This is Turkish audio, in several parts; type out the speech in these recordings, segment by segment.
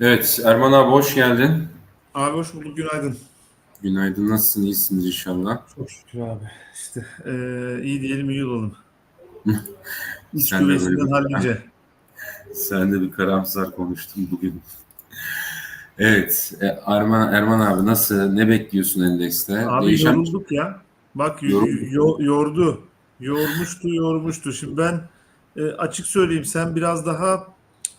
Evet, Erman abi hoş geldin. Abi hoş bulduk, günaydın. Günaydın, nasılsın? İyisindir inşallah. Çok şükür abi. İşte eee, iyi diyelim, iyi olalım. İç güvesinden hallice. Sen de bir karamsar konuştun bugün. Evet, e, Erman, Erman abi nasıl, ne bekliyorsun endekste? Abi Değişen yorulduk ya. Bak Yorulduk. yo- yordu. Yormuştu, yormuştu. Şimdi ben e, açık söyleyeyim, sen biraz daha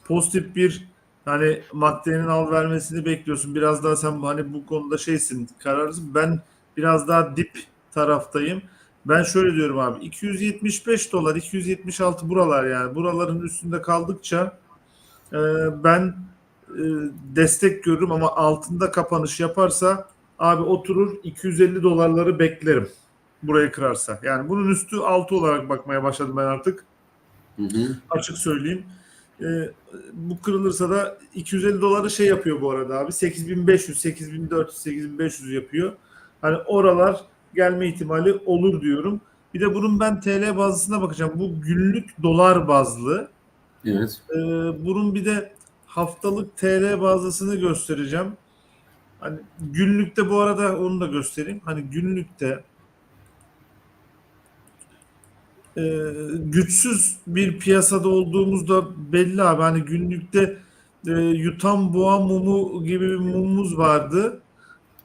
pozitif bir hani maddenin al vermesini bekliyorsun. Biraz daha sen hani bu konuda şeysin, kararsın. Ben biraz daha dip taraftayım. Ben şöyle diyorum abi 275 dolar 276 buralar yani buraların üstünde kaldıkça e, ben e, destek görürüm ama altında kapanış yaparsa abi oturur 250 dolarları beklerim burayı kırarsa. Yani bunun üstü altı olarak bakmaya başladım ben artık Hı hı. açık söyleyeyim. E, bu kırılırsa da 250 doları şey yapıyor bu arada abi 8500 8400 8500 yapıyor. Hani oralar gelme ihtimali olur diyorum. Bir de bunun ben TL bazısına bakacağım. Bu günlük dolar bazlı. Evet, Ee, bunun bir de haftalık TL bazısını göstereceğim. Hani günlükte bu arada onu da göstereyim. Hani günlükte e, güçsüz bir piyasada olduğumuzda belli abi. Hani günlükte e, yutan boğa mumu gibi bir mumumuz vardı.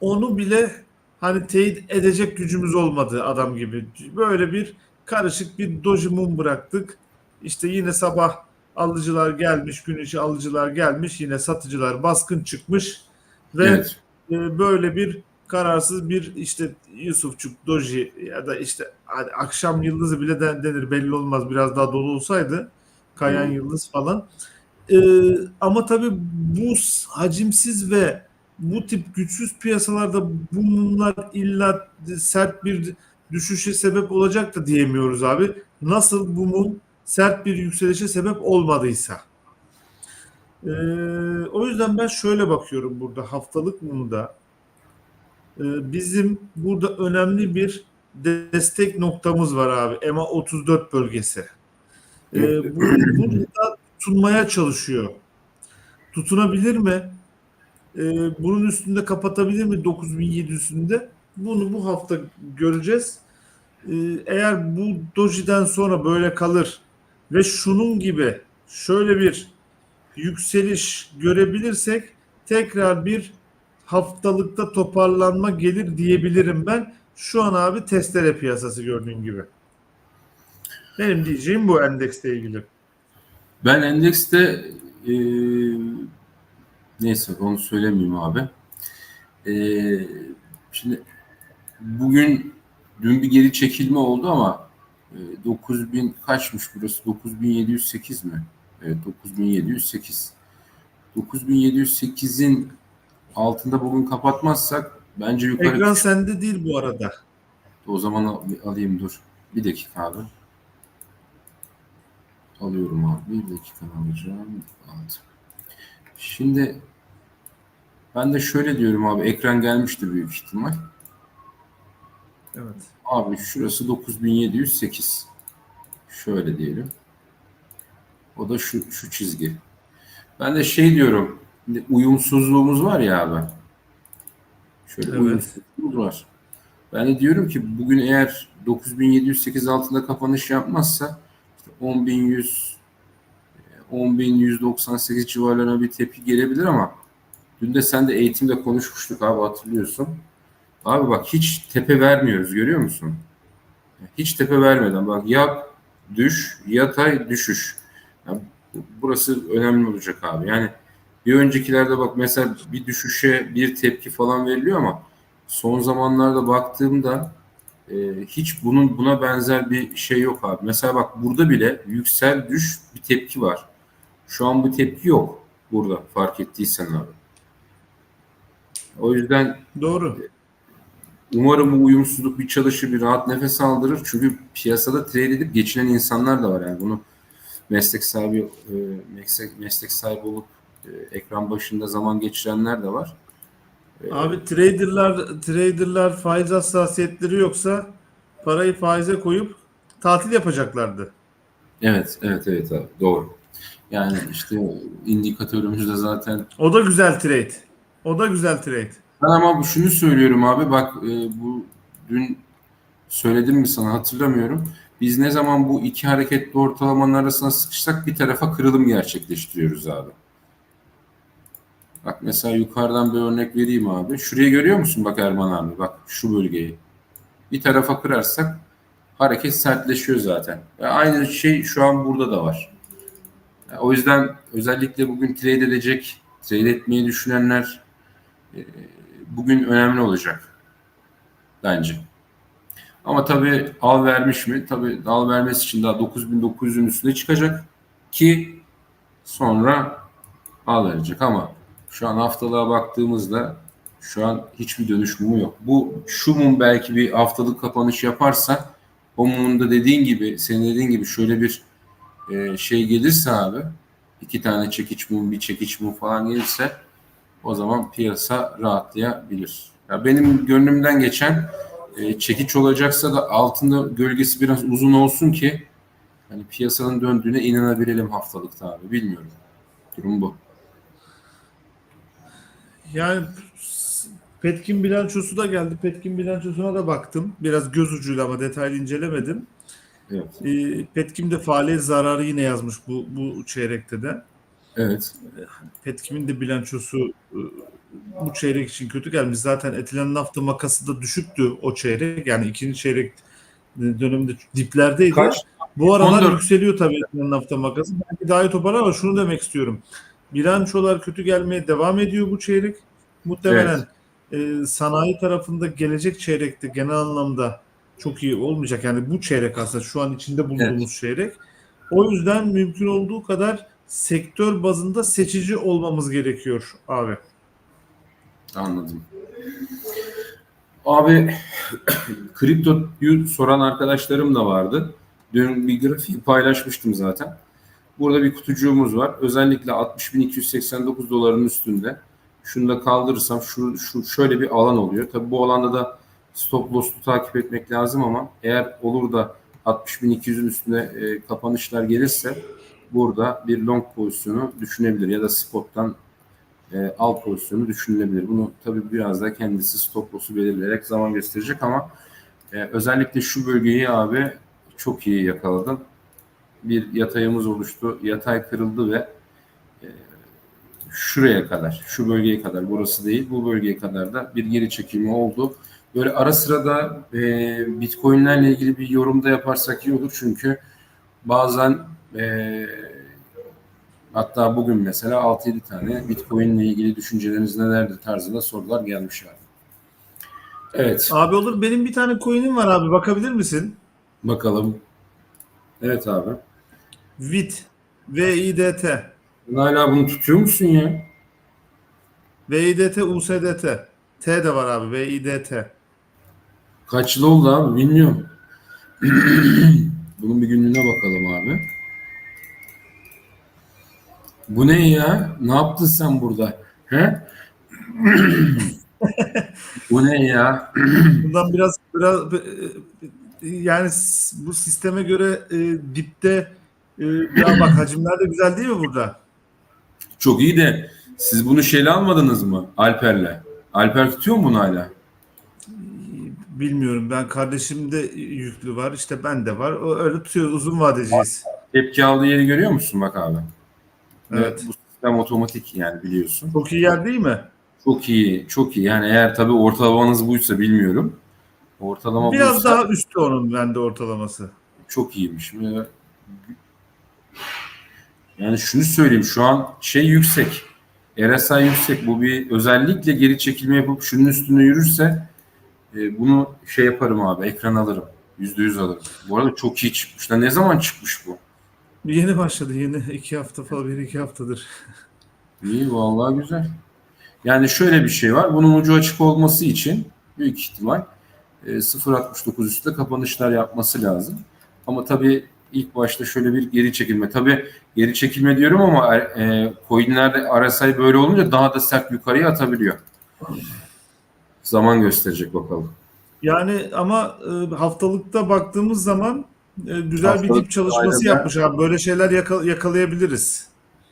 Onu bile hani teyit edecek gücümüz olmadı adam gibi. Böyle bir karışık bir doji mum bıraktık. İşte yine sabah alıcılar gelmiş, gün içi alıcılar gelmiş, yine satıcılar baskın çıkmış ve evet. e, böyle bir kararsız bir işte Yusufçuk, Doji ya da işte hadi akşam yıldızı bile den- denir belli olmaz biraz daha dolu olsaydı kayan Hı. yıldız falan. E, ama tabii bu hacimsiz ve bu tip güçsüz piyasalarda bunlar illa sert bir düşüşe sebep olacak da diyemiyoruz abi. Nasıl bu mum sert bir yükselişe sebep olmadıysa. Ee, o yüzden ben şöyle bakıyorum burada haftalık mumda. Ee, bizim burada önemli bir destek noktamız var abi. EMA 34 bölgesi. Ee, bu, burada tutunmaya çalışıyor. Tutunabilir mi? Ee, bunun üstünde kapatabilir mi 9700'ünde? Bunu bu hafta göreceğiz. Ee, eğer bu dojiden sonra böyle kalır ve şunun gibi şöyle bir yükseliş görebilirsek tekrar bir haftalıkta toparlanma gelir diyebilirim ben. Şu an abi testere piyasası gördüğün gibi. Benim diyeceğim bu endeksle ilgili. Ben endekste e, neyse onu söylemeyeyim abi. E, şimdi bugün dün bir geri çekilme oldu ama e, 9000 kaçmış burası? 9708 mi? Evet 9708. 9708'in altında bugün kapatmazsak bence yukarı Ekran sende değil bu arada. o zaman al- alayım dur. Bir dakika abi. Alıyorum abi. Bir dakika alacağım. Aldım. Şimdi ben de şöyle diyorum abi. Ekran gelmiştir büyük ihtimal. Evet. Abi şurası 9708. Şöyle diyelim. O da şu, şu çizgi. Ben de şey diyorum. Uyumsuzluğumuz var ya abi. Şöyle Evet. uyumsuzluğumuz var. Ben de diyorum ki bugün eğer 9708 altında kapanış yapmazsa işte 10100 10198 civarlarına bir tepki gelebilir ama dün de sen de eğitimde konuşmuştuk abi hatırlıyorsun. Abi bak hiç tepe vermiyoruz görüyor musun? Hiç tepe vermeden bak ya düş yatay düşüş. Yani bu- burası önemli olacak abi. Yani bir öncekilerde bak mesela bir düşüşe bir tepki falan veriliyor ama son zamanlarda baktığımda e, hiç bunun buna benzer bir şey yok abi. Mesela bak burada bile yüksel düş bir tepki var. Şu an bu tepki yok burada fark ettiysen abi. O yüzden Doğru. Umarım bu uyumsuzluk bir çalışır, bir rahat nefes aldırır. Çünkü piyasada trade edip geçinen insanlar da var. Yani bunu meslek sahibi e, meslek, meslek sahibi olup ekran başında zaman geçirenler de var. Abi traderlar traderlar faiz hassasiyetleri yoksa parayı faize koyup tatil yapacaklardı. Evet, evet, evet abi. Doğru. Yani işte indikatörümüzde zaten O da güzel trade. O da güzel trade. Ben ama şunu söylüyorum abi bak e, bu dün söyledim mi sana hatırlamıyorum. Biz ne zaman bu iki hareketli ortalamanın arasına sıkışsak bir tarafa kırılım gerçekleştiriyoruz abi. Bak mesela yukarıdan bir örnek vereyim abi. Şurayı görüyor musun bak Erman abi? Bak şu bölgeyi. Bir tarafa kırarsak hareket sertleşiyor zaten. Ve aynı şey şu an burada da var. O yüzden özellikle bugün trade edecek, trade etmeyi düşünenler e, bugün önemli olacak bence. Ama tabii al vermiş mi? Tabii al vermesi için daha 9900'ün üstüne çıkacak ki sonra al verecek ama şu an haftalığa baktığımızda şu an hiçbir dönüş mumu yok. Bu şu mum belki bir haftalık kapanış yaparsa o mumun da dediğin gibi senin dediğin gibi şöyle bir e, şey gelirse abi iki tane çekiç mum bir çekiç mum falan gelirse o zaman piyasa rahatlayabilir. Ya benim gönlümden geçen e, çekiç olacaksa da altında gölgesi biraz uzun olsun ki hani piyasanın döndüğüne inanabilelim haftalıkta abi. Bilmiyorum. Durum bu. Yani Petkin bilançosu da geldi. Petkin bilançosuna da baktım. Biraz göz ucuyla ama detaylı incelemedim. Evet. Ee, Petkim de faaliyet zararı yine yazmış bu, bu çeyrekte de. Evet. Petkim'in de bilançosu e, bu çeyrek için kötü gelmiş. Zaten etilen nafta makası da düşüktü o çeyrek. Yani ikinci çeyrek döneminde diplerdeydi. Kaç? Bu aralar 14. yükseliyor tabii etilen nafta makası. Belki daha iyi toparlar ama şunu demek istiyorum. Bilançolar kötü gelmeye devam ediyor bu çeyrek. Muhtemelen e, sanayi tarafında gelecek çeyrekte genel anlamda çok iyi olmayacak. Yani bu çeyrek aslında şu an içinde bulunduğumuz çeyrek. O yüzden mümkün olduğu kadar sektör bazında seçici olmamız gerekiyor abi. Anladım. Abi kriptoyu soran arkadaşlarım da vardı. Dün bir grafik paylaşmıştım zaten. Burada bir kutucuğumuz var. Özellikle 60.289 doların üstünde. Şunu da kaldırırsam şu, şu şöyle bir alan oluyor. Tabi bu alanda da stop loss'u takip etmek lazım ama eğer olur da 60.200'ün üstüne e, kapanışlar gelirse burada bir long pozisyonu düşünebilir ya da spot'tan e, al pozisyonu düşünülebilir. Bunu tabii biraz da kendisi stop loss'u belirleyerek zaman gösterecek ama e, özellikle şu bölgeyi abi çok iyi yakaladım. Bir yatayımız oluştu. Yatay kırıldı ve e, şuraya kadar, şu bölgeye kadar, burası değil, bu bölgeye kadar da bir geri çekilme oldu. Böyle ara sıra da e, Bitcoin'lerle ilgili bir yorumda yaparsak iyi olur çünkü bazen e, hatta bugün mesela 6-7 tane Bitcoin ile ilgili düşünceleriniz nelerdir tarzında sorular gelmiş abi. Evet, Abi olur benim bir tane coin'im var abi bakabilir misin? bakalım. Evet abi. VIT. VIDT. Hala bunu tutuyor musun ya? VIDT USDT. T de var abi VIDT. Kaç yıl oldu abi bilmiyorum. Bunun bir günlüğüne bakalım abi. Bu ne ya? Ne yaptın sen burada? He? Bu ne ya? Bundan biraz biraz e, yani s- bu sisteme göre e, dipte e, ya bak hacimler de güzel değil mi burada? Çok iyi de siz bunu şeyle almadınız mı? Alper'le. Alper tutuyor mu bunu hala? Bilmiyorum ben kardeşimde yüklü var işte ben de var. O öyle tutuyor uzun vadeciyiz. Tepki aldığı yeri görüyor musun bak abi? Ve Evet. Bu sistem otomatik yani biliyorsun. Çok iyi yer değil mi? Çok iyi, çok iyi. Yani eğer tabii ortalamanız buysa bilmiyorum. Ortalama Biraz buysa daha üstü onun bende ortalaması. çok iyiymiş. Yani şunu söyleyeyim şu an şey yüksek. RSI yüksek. Bu bir özellikle geri çekilme yapıp şunun üstüne yürürse e, bunu şey yaparım abi ekran alırım. Yüzde yüz alırım. Bu arada çok iyi çıkmış. Ne zaman çıkmış bu? Yeni başladı yeni iki hafta falan bir iki haftadır. İyi vallahi güzel. Yani şöyle bir şey var. Bunun ucu açık olması için büyük ihtimal e, 0.69 üstte kapanışlar yapması lazım. Ama tabii ilk başta şöyle bir geri çekilme. Tabii geri çekilme diyorum ama e, coinlerde RSI böyle olunca daha da sert yukarıya atabiliyor. Zaman gösterecek bakalım. Yani ama e, haftalıkta baktığımız zaman e, güzel bir Haftalık dip çalışması aynen. yapmış abi. Böyle şeyler yaka- yakalayabiliriz.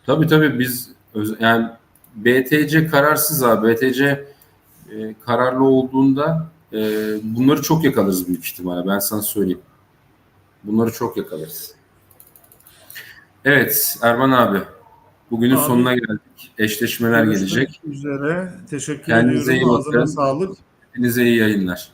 Tabii tabii biz yani BTC kararsız abi. BTC e, kararlı olduğunda e, bunları çok yakalarız büyük ihtimalle. Ben sana söyleyeyim. Bunları çok yakalarız. Evet Erman abi. Bugünün Abi, sonuna geldik. Eşleşmeler gelecek. üzere. Teşekkür Kendinize iyi ediyorum. Ağzına bakın. sağlık. Hepinize iyi yayınlar.